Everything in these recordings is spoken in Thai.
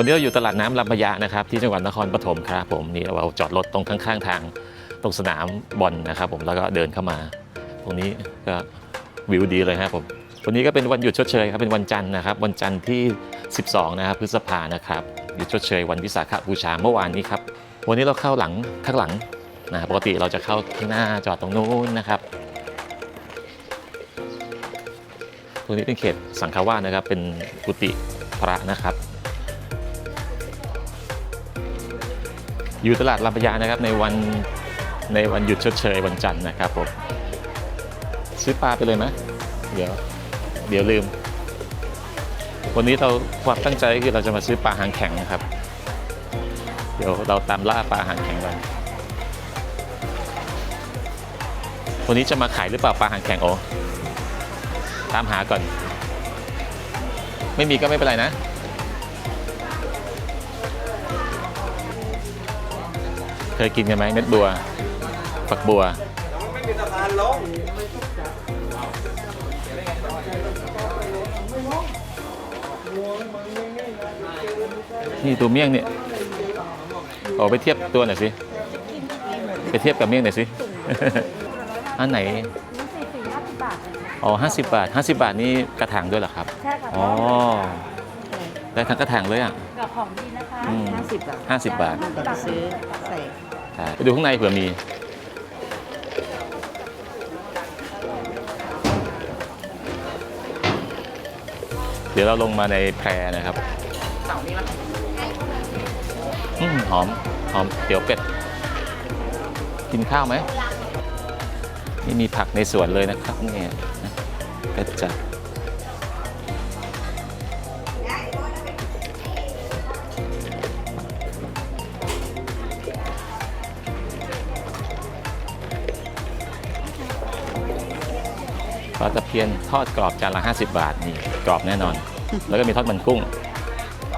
วันนี้เราอยู่ตลาดน้ำลำพญานะครับที่จังหวัดนครปฐมครับผมนี่เราจอดรถตรงข้างๆทางตรงสนามบอลนะครับ ผมแล้วก็เดินเข้ามา ตรงนี้ก็วิวดีเลยครับผมวันนี้ก็เป็นวันหยุดชดเชยครับเป็นวันจันทร์นะครับ วันจันทร์ที่ 12 นะครับพฤษภานะครับหยุดชดเชยวันวิสาขบูชาเมื่อวานนี้ครับวันนี้เราเข้าหลังข้างหลังนะปกติเราจะเข้าข้างหน้าจอดตรงนู้นนะครับตรงนี้เป็นเขตสังฆวาสนะครับ เป็นกุฏิพระนะครับ อยู่ตลาดลำพญานะครับในวันในวันหยุดชดเชยวันจันทร์นะครับผมซื้อปลาไปเลยไหมเดี๋ยวเดี๋ยวลืม วันนี้เราความตั้งใจคือเราจะมาซื้อปลาหางแข็งนะครับ เดี๋ยวเราตามล่าปลาหางแข็งกันวันนี้จะมาขายหรือเปล่าปลาหางแข็งโอตามหาก่อน ไม่มีก็ไม่เป็นไรนะ เคยกินกันไหมเม็ดบัวฝักบัวไม่มีสะพานลงนี่ตัวเมี่ยงเนี่ยเอาไปเทียบตัวหน่อยสิไปเทียบกับเมี่ยงหน่อยสิอันไหนนี่สี่สี่ห้าสิบบาทเลยอ๋อห้าสิบบาทห้าสิบบาทนี่กระถางด้วยเหรอครับใช่ค่ะอ๋อได้ทั้งกระถางเลยอะกับของดีนะคะอืมห้าสิบบาทห้าสิบบาทตัดซื้อใส่ใช่ ไปดูข้างในเผื่อมี เดี๋ยวเราลงมาในแพรนะครับเสานี้มั้ยอืมหอม หอมเตี๋ยวเป็ด กินข้าวไหมนี่มีผักในสวนเลยนะครับเนี่ยนะก็จะ ปลาตะเพียนทอดกรอบจานละ 50 บาทนี่กรอบแน่นอน แล้วก็มีทอดมันกุ้ง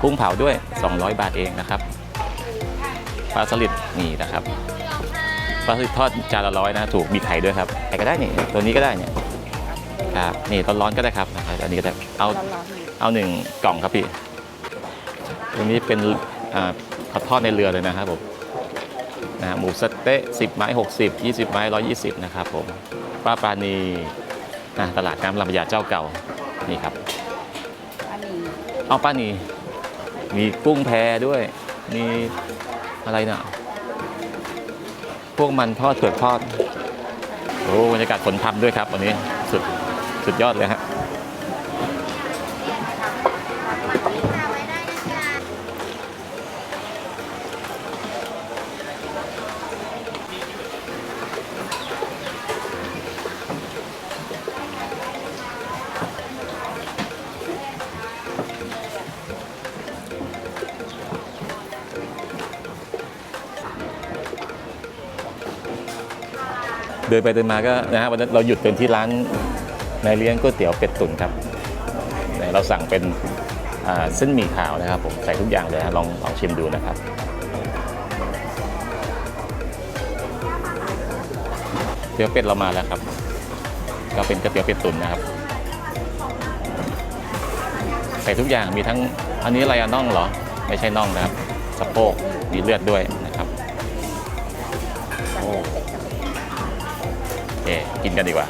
กุ้งเผาด้วย 200 บาทเองนะครับปลาสลิดนี่นะครับปลาสลิดทอดจานละร้อยนะถูกมีไข่ด้วยครับไข่ก็ได้นี่ตัวนี้ก็ได้เนี่ยครับนี่ตอนร้อนก็ได้ครับนะครับอันนี้ก็ได้เอาร้อนเอาหนึ่งกล่องครับพี่ตรงนี้เป็นอ่าเขาทอดในเรือเลยนะครับผมนะหมูสะเต๊ะ10 ไม้ 60 20 ไม้ 120 นะครับผมปลาปลานี นะตลาดน้ำลำพญาเจ้าเก่านี่ครับอันนี้เอาป้านีมีกุ้งแพด้วย มีอะไรนะพวกมันทอดเผือกทอดโอ้บรรยากาศฝนพรำด้วยครับวันนี้สุดสุดยอดเลยฮะ เดินไปเดินมาก็นะฮะวันนั้นเราหยุดเป็นที่ร้านนายเลี้ยงก๋วยเตี๋ยวเป็ดตุ๋นครับเราสั่งเป็นเส้นหมี่ขาวนะครับผมใส่ทุกอย่างเลยลองลองชิมดูนะครับเตี๋ยวเป็ดเรามาแล้วครับ ก็เป็นก๋วยเตี๋ยวเป็ดตุ๋นนะครับ ใส่ทุกอย่างมีทั้งอันนี้อะไรน่องเหรอ ไม่ใช่น่องนะครับสะโพกมีเลือดด้วยนะครับโอ้ กินกันดีกว่า